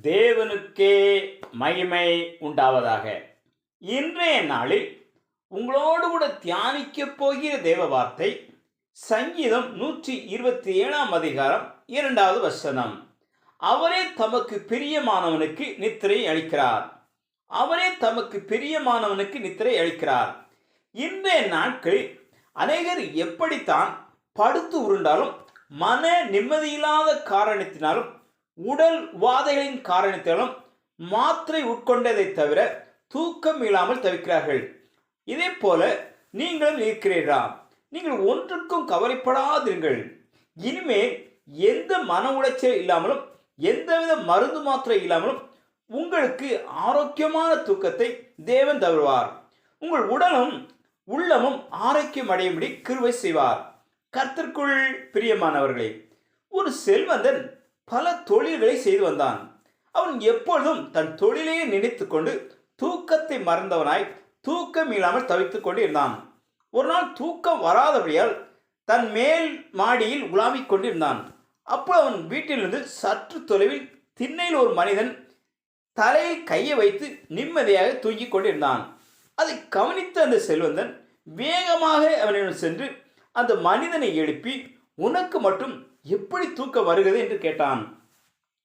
தேவனுக்கே மகிமை உண்டாவதாக. இன்றைய நாளில் உங்களோடு கூட தியானிக்கப் போகிற தேவ வார்த்தை சங்கீதம் நூற்றி இருபத்தி ஏழாம் அதிகாரம் இரண்டாவது வசனம். அவரே தமக்கு பிரியமானவனுக்கு நித்திரை அளிக்கிறார். அவரே தமக்கு பிரியமானவனுக்கு நித்திரை அளிக்கிறார். இன்றைய நாட்களில் அநேகர் எப்படித்தான் படுத்து உருண்டாலும் மன நிம்மதியில்லாத காரணத்தினாலும் உடல் உபாதைகளின் காரணத்திலும் மாத்திரை உட்கொண்டதை தவிர தூக்கம் இல்லாமல் தவிக்கிறார்கள். இதே போல நீங்களும் இருக்கிறீர்களா? நீங்கள் ஒன்றுக்கும் கவலைப்படாதீர்கள் இனிமேல் எந்த மன உளைச்சல் இல்லாமலும் எந்தவித மருந்து மாத்திரை இல்லாமலும் உங்களுக்கு ஆரோக்கியமான தூக்கத்தை தேவன் தருவார். உங்கள் உடலும் உள்ளமும் ஆரோக்கியம் அடையும்படி கிருவை செய்வார். கர்த்தருக்குள் பிரியமானவர்களே ஒரு செல்வந்தன் பல தொழில்களை செய்து வந்தான். அவன் எப்பொழுதும் தன் தொழிலையே நினைத்து கொண்டு தூக்கத்தை மறந்தவனாய் தூக்கம் இல்லாமல் தவித்து கொண்டு இருந்தான். ஒரு நாள் தூக்கம் வராதபடியால் தன் மேல் மாடியில் உலாவிக் கொண்டிருந்தான். அப்போ அவன் வீட்டிலிருந்து சற்று தொலைவில் திண்ணையில் ஒரு மனிதன் தலையில் கையை வைத்து நிம்மதியாக தூங்கிக் கொண்டிருந்தான். அதை கவனித்த அந்த செல்வந்தன் வேகமாக அவனிடம் சென்று அந்த மனிதனை எழுப்பி உனக்கு மட்டும் எப்படி தூக்க வருகிறது என்று கேட்டான்.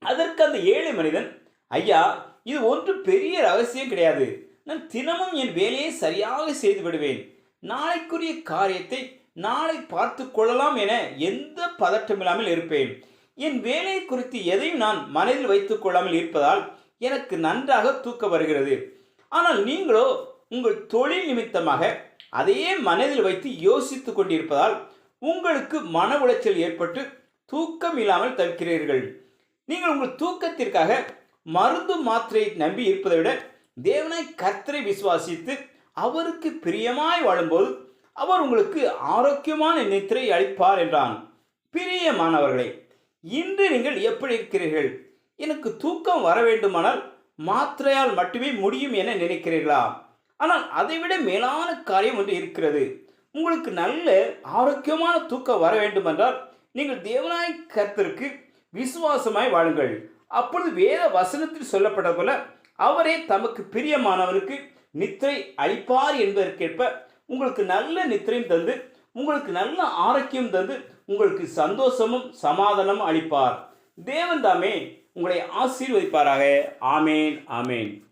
அதற்கு அந்த ஏழை மனிதன் ஐயா இது ஒன்று பெரிய ரகசியம் கிடையாது. நான் தினமும் என் வேலையை சரியாக செய்து விடுவேன். நாளைக்குரிய காரியத்தை நாளை பார்த்து கொள்ளலாம் என எந்த பதட்டமில்லாமல் இருப்பேன். என் வேலை குறித்து எதையும் நான் மனதில் வைத்துக் கொள்ளாமல் இருப்பதால் எனக்கு நன்றாக தூக்க வருகிறது. ஆனால் நீங்களோ உங்கள் தொழில் நிமித்தமாக அதையே மனதில் வைத்து யோசித்துக் கொண்டிருப்பதால் உங்களுக்கு மன உளைச்சல் ஏற்பட்டு தூக்கம் இல்லாமல் தவிக்கிறீர்கள். நீங்கள் உங்கள் தூக்கத்திற்காக மருந்து மாத்திரையை நம்பி இருப்பதை விட தேவனை கர்த்தரை விசுவாசித்து அவருக்கு பிரியமாய் வாழும்போது அவர் உங்களுக்கு ஆரோக்கியமான நித்திரை அளிப்பார் என்றான். பிரியமானவர்களே இன்று நீங்கள் எப்படி இருக்கிறீர்கள்? எனக்கு தூக்கம் வர வேண்டுமானால் மாத்திரையால் மட்டுமே முடியும் என நினைக்கிறீர்களா? ஆனால் அதைவிட மேலான காரியம் ஒன்று இருக்கிறது. உங்களுக்கு நல்ல ஆரோக்கியமான தூக்கம் வர வேண்டுமென்றால் நீங்கள் தேவனாய் கர்த்தருக்கு விசுவாசமாய் வாழுங்கள். அப்பொழுது வேத வசனத்தில் சொல்லப்பட்ட போல அவரே தமக்கு பிரியமானவனுக்கு நித்திரை அளிப்பார் என்பதற்கேற்ப உங்களுக்கு நல்ல நித்திரையும் தந்து உங்களுக்கு நல்ல ஆரோக்கியம் தந்து உங்களுக்கு சந்தோஷமும் சமாதானமும் அளிப்பார். தேவன் தாமே உங்களை ஆசீர்வதிப்பாராக. ஆமேன் ஆமேன்.